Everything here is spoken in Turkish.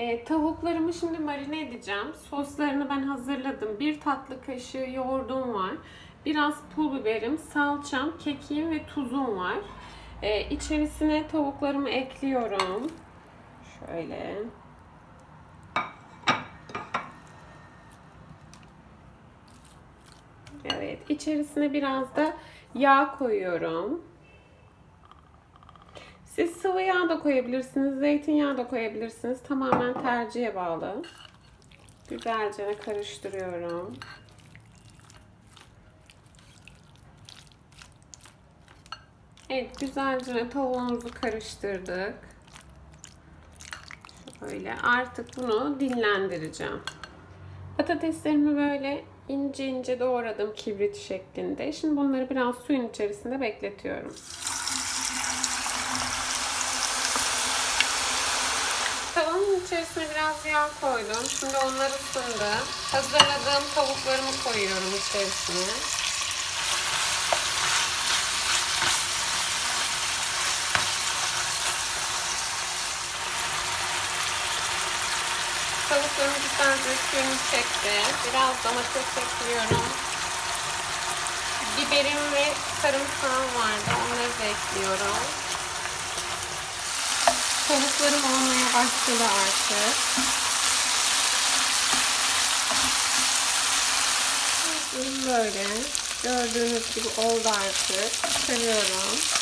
Ee, tavuklarımı şimdi marine edeceğim. Soslarını ben hazırladım. Bir tatlı kaşığı yoğurdum var. Biraz pul biberim, salçam, kekiğim ve tuzum var. Ee, içerisine tavuklarımı ekliyorum. Şöyle. Evet, içerisine biraz da yağ koyuyorum. Siz sıvı yağ da koyabilirsiniz, zeytinyağı da koyabilirsiniz. Tamamen tercihe bağlı. Güzelce karıştırıyorum. Evet, güzelce tavuğumuzu karıştırdık. Şöyle artık bunu dinlendireceğim. Patateslerimi böyle ince ince doğradım kibrit şeklinde. Şimdi bunları biraz suyun içerisinde bekletiyorum. İçerisine biraz yağ koydum. Şimdi onlar ısındı. Hazırladığım tavuklarımı koyuyorum içerisine. Tavuklarım güzelce suyunu çekti. Biraz domates ekliyorum. Biberim ve sarımsağım vardı. Onları da ekliyorum. Tavuklarım olmaya başladı artık. Böyle. Gördüğünüz gibi oldu artık. Çıkarıyorum.